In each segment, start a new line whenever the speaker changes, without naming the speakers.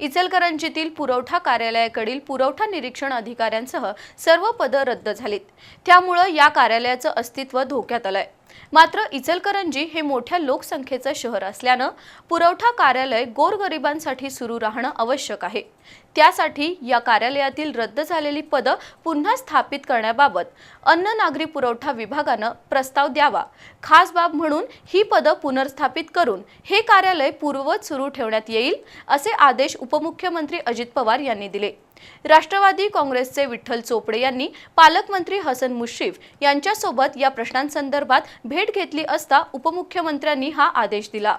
इचलकरंजीतील पुरवठा कार्यालयाकडील पुरवठा निरीक्षण अधिकाऱ्यांसह सर्व पदं रद्द झालीत. त्यामुळं या कार्यालयाचं अस्तित्व धोक्यात आलंय. मात्र इचलकरंजी हे मोठ्या लोकसंख्येचं शहर असल्यानं पुरवठा कार्यालय गोरगरिबांसाठी सुरू राहणं आवश्यक आहे. त्यासाठी या कार्यालयातील रद्द झालेली पदं पुन्हा स्थापित करण्याबाबत अन्न नागरी पुरवठा विभागानं प्रस्ताव द्यावा. खास बाब म्हणून ही पदं पुनर्स्थापित करून हे कार्यालय पूर्ववत सुरू ठेवण्यात येईल असे आदेश उपमुख्यमंत्री अजित पवार यांनी दिले. राष्ट्रवादी काँग्रेसचे विठ्ठल चोपडे यांनी पालकमंत्री हसन मुश्रीफ यांच्यासोबत या प्रश्नांसंदर्भात भेट घेतली असता उपमुख्यमंत्र्यांनी हा आदेश दिला.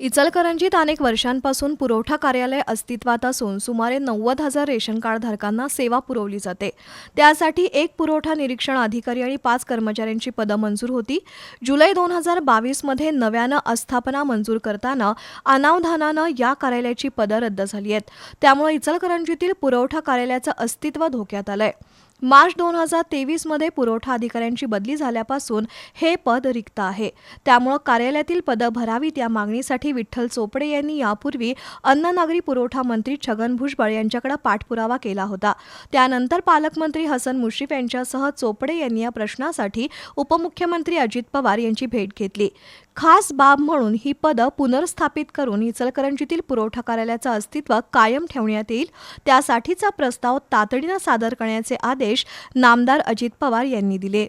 इचलकरंजीत अनेक वर्षांपासून पुरवठा कार्यालय अस्तित्वात असून सुमारे नव्वद हजार रेशन कार्ड धारकांना सेवा पुरवली जाते. त्यासाठी एक पुरवठा निरीक्षण अधिकारी आणि पाच कर्मचाऱ्यांची पदं मंजूर होती. जुलै दोन हजार बावीसमध्ये नव्यानं आस्थापना मंजूर करताना अनावधानानं या कार्यालयाची पदं रद्द झाली आहेत. त्यामुळे इचलकरंजीतील पुरवठा कार्यालयाचं अस्तित्व धोक्यात आलंय. मार्च दोन हजार तेवीसमध्ये पुरवठा अधिकाऱ्यांची बदली झाल्यापासून हे पद रिक्त आहे. त्यामुळं कार्यालयातील पदं भरावीत या मागणीसाठी विठ्ठल चोपडे यांनी यापूर्वी अन्न नागरी पुरवठा मंत्री छगन भुजबळ यांच्याकडे पाठपुरावा केला होता. त्यानंतर पालकमंत्री हसन मुश्रीफ यांच्यासह चोपडे यांनी या प्रश्नासाठी उपमुख्यमंत्री अजित पवार यांची भेट घेतली. खास बाब म्हणून ही पदं पुनर्स्थापित करून इचलकरंजीतील पुरवठा कार्यालयाचं अस्तित्व कायम ठेवण्यात येईल. त्यासाठीचा प्रस्ताव तातडीनं सादर करण्याचे आदेश नामदार अजित पवार यांनी दिले.